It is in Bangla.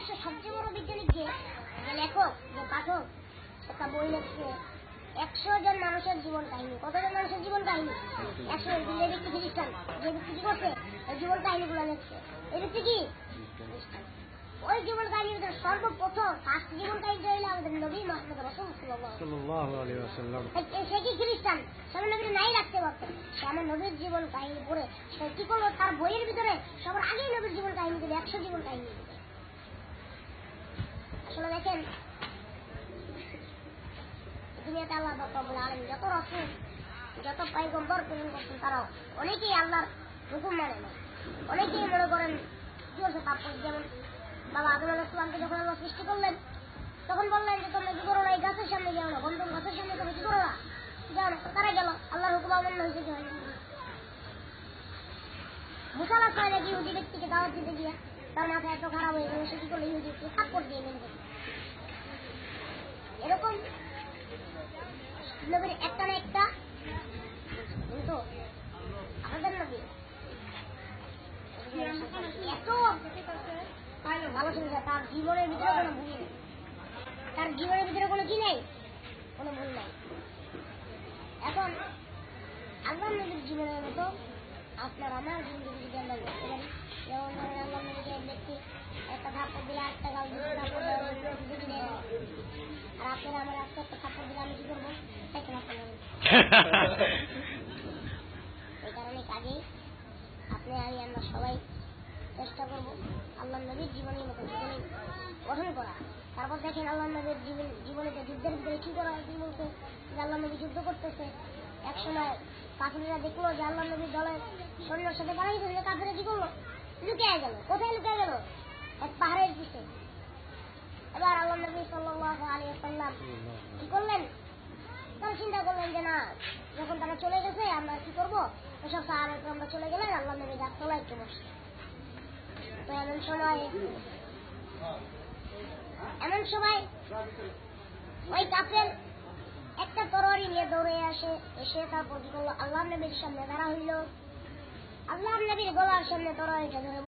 বিশ্বের সবচেয়ে বড় বিজ্ঞানী যে লেখক যে পাঠক একটা বই লেখছে। একশো জন মানুষের জীবন কাহিনী। কতজন মানুষের জীবন কাহিনী? একশো যে ব্যক্তি খ্রিস্টান? যে ব্যক্তি কি করছে? ওই জীবন কাহিনীগুলো লিখছে। এই ব্যক্তি কি? ওই জীবন কাহিনী ওদের সর্বপ্রথম ফার্স্ট জীবন কাহিনী হইল আমাদের নবী মাহমুদ রসুল্লাহ সে কি খ্রিস্টান? সব নবীর নাই রাখতে পারতো। সে আমার নবীর জীবন কাহিনী পড়ে সে কি করল? তার বইয়ের ভিতরে সবার আগেই নবীর জীবন কাহিনী দিল একশো জীবন কাহিনী। দিল দুনিয়াতে আল্লাহ রব্বুল আলামিন যত রসুল, যত পাইগম্বর প্রেরণ করছেন তারা অনেকেই আল্লাহর হুকুম মানে না। অনেকেই মনে করেন, কি হচ্ছে পাপ করছে? যেমন বাবা আদম আলাইসলামকে যখন আল্লাহ সৃষ্টি করলেন, তখন বললেন যে, তোমরা কি করো না? এই গাছের সামনে যাও না। গন্ধম গাছের সামনে তোমরা কি করো না? যাও না। তারা গেল। আল্লাহর হুকুম অমান্য হয়েছে কি হয়নি মুসালা সাহেব এক ইহুদি ব্যক্তিকে দাওয়াত দিতে গিয়ে তার মাথা এত খারাপ হয়ে গেল, সে কি করল? ইহুদিকে নবীর একটা না একটা? কিন্তু আমাদের ভালো তার জীবনের ভিতরে কোনো ভুল তার ভিতরে কোনো কি নেই? কোনো ভুল নাই। এখন আল্লাহ নবীর জীবনের মতো আপনার আমার জিন্দগি যদি আমরা লিখতে পারি যেমন ধরেন আল্লাহ নবীকে এক ব্যক্তি একটা থাপ্পড় দিলে একটা গাল দিলে থাপ্পড় দেওয়া যদি নেয় না। আর আপনারা আমার আজকে একটা থাপ্পড় দিলে আমি কি করব একটা থাপ্পড় এক সময় কাফিরা দেখল যে আল্লাহ নবীর দলের সাথে পালাই দিলে কাফিরা কি করল লুকিয়ে গেল কোথায় লুকিয়ে গেল পাহাড়ের পিছে এবার আল্লাহ নবী সাল্লাল্লাহু আলাইহি সাল্লাম কি করলেন তারা চিন্তা করলেন যে না যখন তারা গেছে আমরা কি করব? ওসব তো আমরা চলে গেলে আল্লাহ নবী গাছ তলায় একটু বসে। তো এমন সময় এমন সময় ওই কাপের একটা তরোয়ারি নিয়ে দৌড়ে আসে, এসে তারপর কি করল আল্লাহ নবীর সামনে দাঁড়া হইল। আল্লাহ নবীর গলার সামনে তরোয়ারিটা ধরে